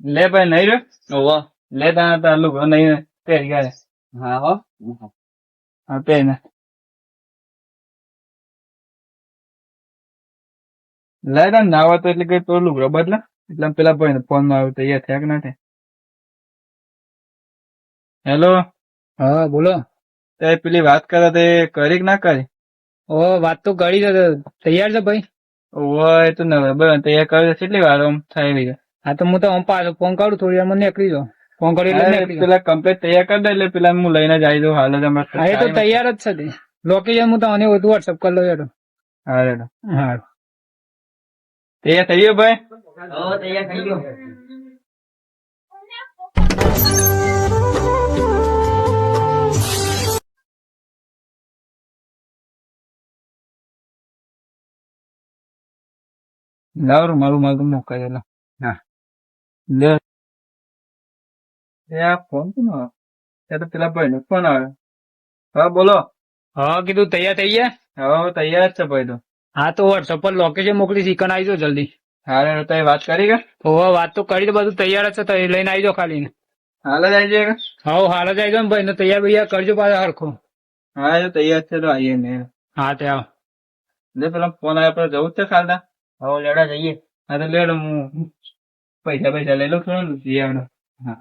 લે ભાઈ નહીં રે ઓવો લે તા તા લુગડો નહીં પહેરી ગયા. હા હો. હા પહેરીને. લે તા નાવા તો એટલે કે તો લુગડો બદલા. એટલે પેલા ભાઈ ફોનમાં આવ્યો તૈયાર થયા કે ના થયા? હેલો હા બોલો. તે પેલી વાત કરે તે કરી કે ના કરી? ઓ વાત તો કરી તૈયાર છે ભાઈ. ઓય તો નવે બરાબર. તૈયાર કરે કેટલી વાર આમ થઈ છે હા તો હું તો પાછો ફોન કરું થોડી વાર નીકળી જાઉં ફોન કરી એટલે. પેલા કમ્પ્લેટ તૈયાર કરી દે એટલે પેલા હું લઈને જ આવી દઉં હાલ જ અમારે હા એ તો તૈયાર જ છે તે લોકેશન હું તમને બધું વોટ્સઅપ કરી લઉં યાર હા. હા તૈયાર થઈ ગયો ભાઈ? હો તૈયાર થઈ ગયો. લાવ મારું મારું મોકલી દે હા. લે ફોન કોનો આવ્યો? ત્યાં તો પેલા ભાઈ નો ફોન આવે હા બોલો હા કીધું તૈયાર થઈ ગયા હવે તૈયાર જ છે ભાઈ તો હા તો વોટ્સઅપ પર લોકેશન મોકલી ચિકન આવી જાઓ જલ્દી હારે તય વાત કરી કે ઓ વાત તો કરી તો બધું તૈયાર જ છે તો એ લઈને આવી જાઓ ખાલી ને હાલ જ આવી જાય હા હાલ જ આવી જાઓ ને ભાઈ ને તૈયાર બૈયાર કરજો પાછા હરખો હા એ તો તૈયાર છે તો આવીએ ને હા તે આવ લે પેલા ફોન આવ્યા આપણે જવું જ છે ખાલતા હો લેડા જઈએ હા તો લેડો હું પૈસા પૈસા લઈ લઉં છું ને જઈ આવડો હા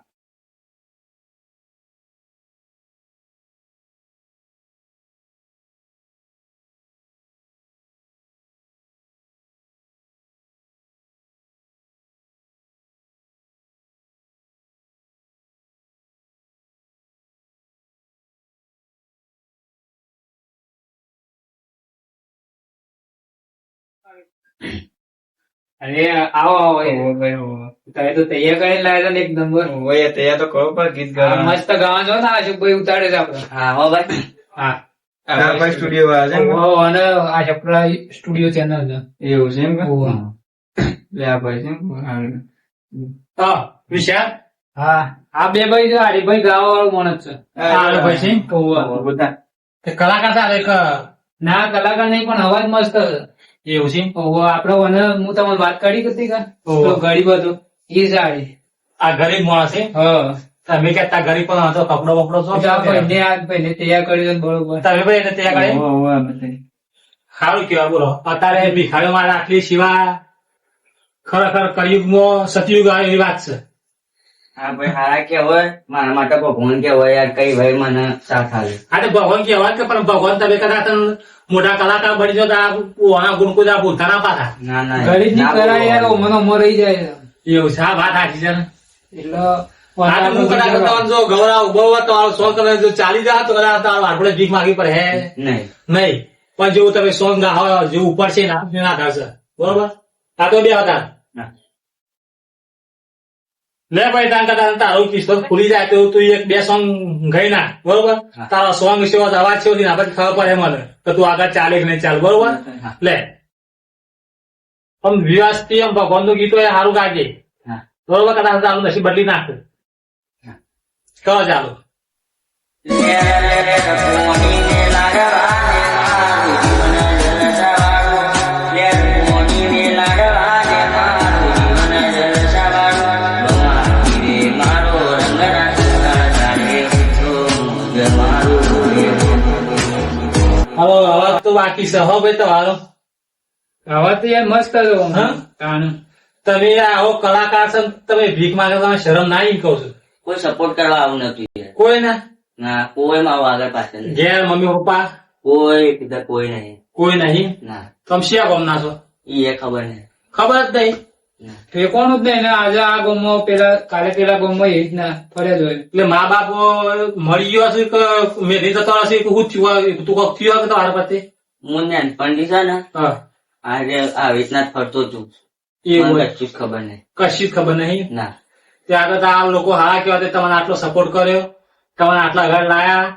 અરે આવો આવો તમે તો તૈયાર કરીને લાવ્યા ને એક નંબર હોય તૈયાર તો કરો પણ ગીત ગાવા મસ્ત ગાવા જો ને આ ભાઈ ઉતારે છે આપડે હા હો ભાઈ. હા. સ્ટુડિયો વાળા છે અને આ સ્ટુડિયો ચેનલ છે. એવું છે એમ. લે આ ભાઈ છે હા. હા વિશાલ? હા. આ બે ભાઈ છે હરિભાઈ ગાવા વાળું માણસ છે. હા, ભાઈ છે. ઓહો. બધા. કલાકાર સાથે એક ના કલાકાર નહીં પણ અવાજ મસ્ત છે. એવું છે? ઓહો આપડે મને હું તમને વાત કરી હતી કે? તો ગરીબ હતો. એ સાડી આ ગરીબ માણસ છે? હા. તમે કહેતા ગરીબ પણ હતો કપડો બપડો છો? ભાઈને આ ભાઈને તૈયાર કર્યો બરોબર. તમે ભાઈ એને તૈયાર કરે? ઓહો, ઓહો, બધા. સારું કેવા બોલો. અત્યારે ભિખારીઓમાં રાખલી સિવાય ખરેખર કળિયુગમાં સતયુગ આવે એવી વાત છે. હા ભાઈ હારા કે હોય મારા માટે ભગવાન કે હોય યાર કઈ ભાઈ મને સાથ આવે હા તો ભગવાન કહેવાય કે પણ ભગવાન તમે કદાચ તને મોટા કલાકાર બની જતા આ ગુણકુદ આ ભૂલતા ના પાછા. ના ના ગરીબની કરાય યાર. મને ઉમર રહી જાય એવું છે આ વાત આખી છે ને. એટલે આ હું કદાચ તમારે જો ગૌરવ બહુ તમારો તમે જો ચાલી જાય તો કદાચ તમારે આપણે ભીખ માંગી પડે હે? નહીં. નહીં. પણ જેવું તમે સોંગ ગાહો જેવું ઉપર છે ના ના થશે બરોબર? આ તો બે હતા. લે ભાઈ તાન તાન તારું કિસ્મત ખુલી જાય તો તું એક બે સોંગ ગઈ ના બરોબર તારા સોંગ છે અવાજ છે આપણે ખબર પડે મને કે તું આગળ ચાલે કે નહીં ચાલ બરોબર લે આમ વિવાસ્તી આમ ભગવાનનું ગીતો એ સારું ગાજે બરોબર કદાચ તારું નસીબ બદલી નાખે કહો ચાલો બાકી છે. હો ભાઈ તમારો હવે તો યાર મસ્ત હતો હા? તમે આવો કલાકાર છો તમે ભીખ માંગે તમે શરમ ના આવી કહું છું. કોઈ સપોર્ટ કરવા આવું નથી કોઈ ના? ના કોઈ માં આગળ પાછળ ઘેર મમ્મી પપ્પા? કોઈ કીધા કોઈ નહીં. કોઈ નહીં? ના. તમે શિયા ગમ ના છો? એ ખબર નહીં. ખબર જ નહીં. ના. જ નહીં ને આજે આ ગામમાં પેલા કાલે પેલા ગામમાં એ જ ના ફર્યા જ હોય એટલે મા બાપ મળી ગયો હશે કે મેરી જતો હશે કે હું થયું તું કોક થયું કે તમારા પતિ? હું નાનપણથી છે ને આજે આવી રીતના જ ફરતો છું. એવું કશું ખબર નહીં. કશી જ ખબર નહીં? ના. ત્યાં તો આ લોકો હા કેવા તે તમને આટલો સપોર્ટ કર્યો તમને આટલા ઘર લાયા.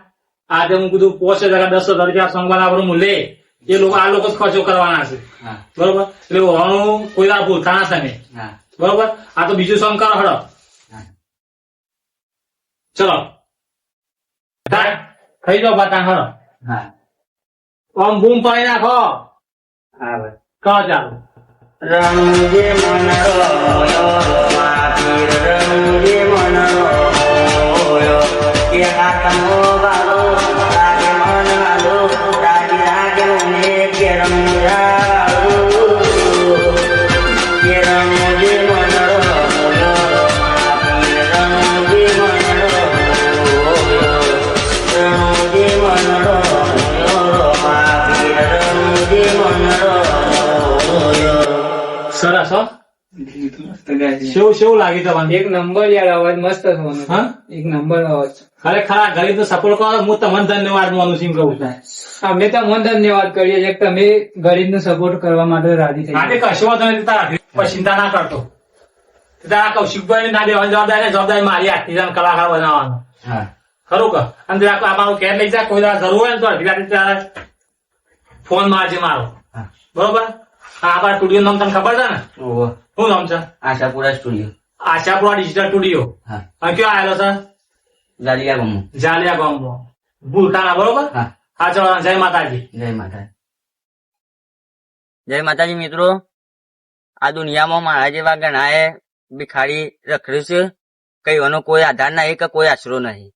આજે હું કીધું પોસ્ટ હજાર દસ હજાર રૂપિયા સોંગ બનાવવાનું હું લે. એ લોકો આ લોકો જ ખર્ચો કરવાના છે. બરોબર? એટલે હોવાનું કોઈ ના ભૂલતા ના તમે બરોબર? આ તો બીજું સોંગ કરો હડો. ચલો. થઈ ખાઈ જાઓ બાતા હડો. હા. આમ બૂમ પાડી નાખો. ભાઈ કહો ચાલો રંગે મન રોયો મસ્ત શું કેવું લાગ્યું તમને? એક નંબર યાર અવાજ મસ્ત થવાનો હા? એક નંબર અવાજ. ખરેખર આ ગરીબ સપોર્ટ કરો હું તમને ધન્યવાદ માનું છું કહું છું. અમે તમને ધન્યવાદ કરીએ છીએ તમે ગરીબ નો સપોર્ટ કરવા માટે રાજી થઈ આજે કશો તમે તારા ચિંતા ના કરતો. તારા કૌશિકભાઈ ના દેવાની જવાબદારી જવાબદારી મારી આખી જણ કલાકાર બનાવવાનો. હા. ખરું કે? અને અમારું કેર લઈ જા કોઈ જરૂર હોય ને તો અધિકારી તારા ફોન મારજે મારો. બરોબર? આ આપણા સ્ટુડિયો નામ તમને ખબર છે ને? ઓહો. શું નામ છે? Ashapura studio. Ashapura digital studio હા. કયો આવેલો છે? જાલિયા ગામ જાલિયા ગામમાં. ભૂલતાના બરોબર? હા. હા ચલો જય માતાજી. જય માતા જય માતાજી મિત્રો. આ દુનિયામાં મારા જેવા ગણાએ ભિખારી રખડ્યું છે. કઈ એનો કોઈ આધાર નહીં કે કોઈ આશરો નહીં.